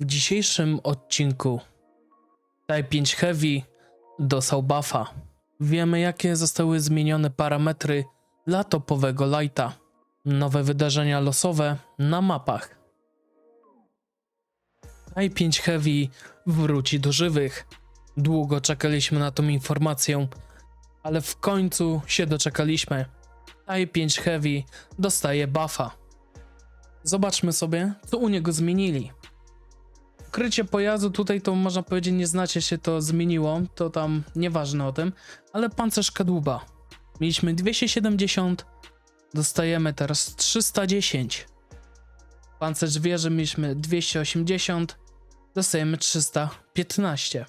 W dzisiejszym odcinku Type 5 Heavy dostał buffa. Wiemy jakie zostały zmienione parametry dla topowego lighta. Nowe wydarzenia losowe na mapach. Type 5 Heavy wróci do żywych. Długo czekaliśmy na tą informację, ale w końcu się doczekaliśmy. Type 5 Heavy dostaje buffa. Zobaczmy sobie, co u niego zmienili. Krycie pojazdu tutaj to można powiedzieć nie znacie się to zmieniło, to tam nieważne o tym, ale pancerz kadłuba. Mieliśmy 270, dostajemy teraz 310. Pancerz wieży mieliśmy 280, dostajemy 315.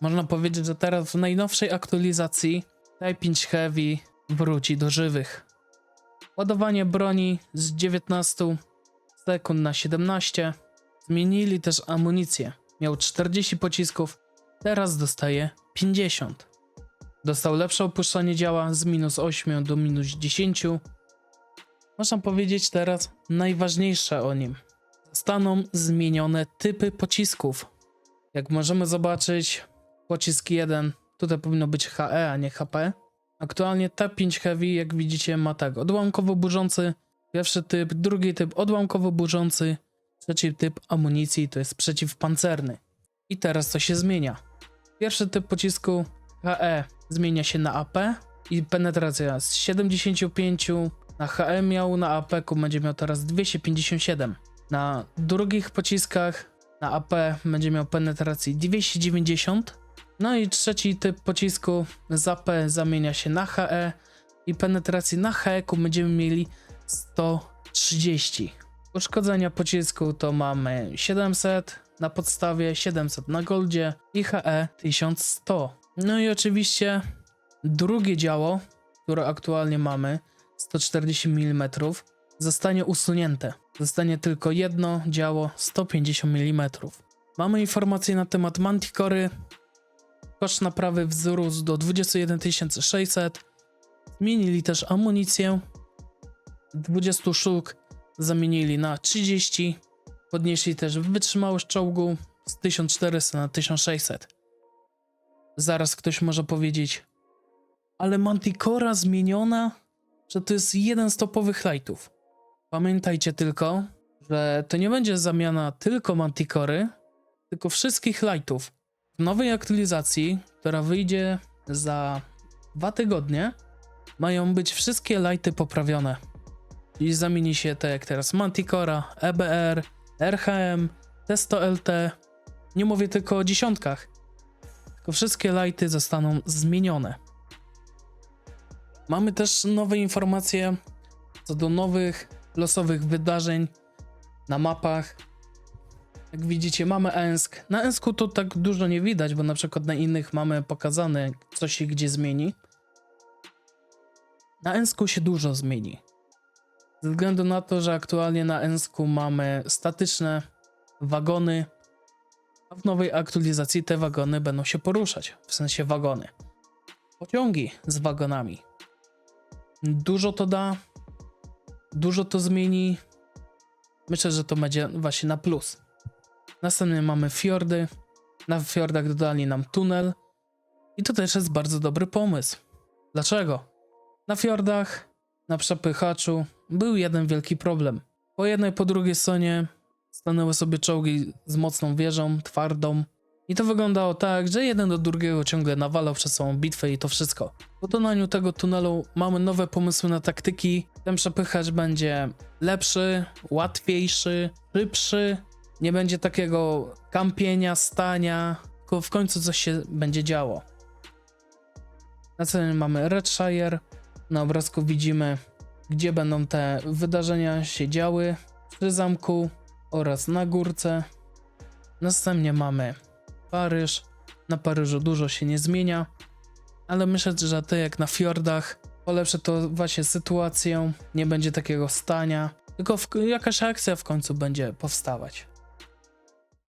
Można powiedzieć, że teraz w najnowszej aktualizacji Type 5 Heavy wróci do żywych. Ładowanie broni z 19 sekund na 17. Zmienili też amunicję. Miał 40 pocisków, teraz dostaje 50. Dostał lepsze opuszczanie działa z minus 8 do minus 10. Można powiedzieć teraz najważniejsze o nim. Zostaną zmienione typy pocisków. Jak możemy zobaczyć, pocisk 1 tutaj powinno być HE, a nie HP. Aktualnie T5 Heavy, jak widzicie, ma tak odłamkowo burzący, pierwszy typ, drugi typ odłamkowo burzący, trzeci typ amunicji to jest przeciwpancerny. I teraz to się zmienia. Pierwszy typ pocisku HE zmienia się na AP i penetracja z 75 na HE miał, na AP będzie miał teraz 257. Na drugich pociskach na AP będzie miał penetracji 290. No i trzeci typ pocisku z AP zamienia się na HE i penetracji na HE będziemy mieli 130. Uszkodzenia pocisku to mamy 700 na podstawie, 700 na goldzie i HE 1100. No i oczywiście drugie działo, które aktualnie mamy, 140 mm, zostanie usunięte. Zostanie tylko jedno działo 150 mm. Mamy informacje na temat Manticory. Koszt naprawy wzrósł do 21 600. Zmienili też amunicję. 20 sztuk zamienili na 30. Podnieśli też wytrzymałość czołgu z 1400 na 1600. Zaraz ktoś może powiedzieć, ale Manticora zmieniona, że to jest jeden z topowych lightów. Pamiętajcie tylko, że to nie będzie zamiana tylko Manticory, tylko wszystkich lightów. W nowej aktualizacji, która wyjdzie za dwa tygodnie, mają być wszystkie lighty poprawione. I zamieni się tak jak teraz Manticora, EBR, RHM, Testo LT. Nie mówię tylko o dziesiątkach, tylko wszystkie lighty zostaną zmienione. Mamy też nowe informacje co do nowych losowych wydarzeń na mapach. Jak widzicie, mamy Ensk. Na Ensku to tak dużo nie widać, bo na przykład na innych mamy pokazane, co się gdzie zmieni. Na Ensku się dużo zmieni. Ze względu na to, że aktualnie na Ensku mamy statyczne wagony, a w nowej aktualizacji te wagony będą się poruszać. W sensie wagony. Pociągi z wagonami. Dużo to da, dużo to zmieni. Myślę, że to będzie właśnie na plus. Następnie mamy fiordy. Na fiordach dodali nam tunel. I to też jest bardzo dobry pomysł. Dlaczego? Na fiordach, na przepychaczu był jeden wielki problem. Po jednej, po drugiej stronie stanęły sobie czołgi z mocną wieżą, twardą. I to wyglądało tak, że jeden do drugiego ciągle nawalał przez całą bitwę i to wszystko. Po dodaniu tego tunelu mamy nowe pomysły na taktyki. Ten przepychacz będzie lepszy, łatwiejszy, szybszy. Nie będzie takiego kampienia, stania, tylko w końcu coś się będzie działo. Następnie mamy Redshire. Na obrazku widzimy, gdzie będą te wydarzenia się działy. Przy zamku oraz na górce. Następnie mamy Paryż. Na Paryżu dużo się nie zmienia, ale myślę, że to jak na fiordach polepszy to właśnie sytuację, nie będzie takiego stania, tylko jakaś akcja w końcu będzie powstawać.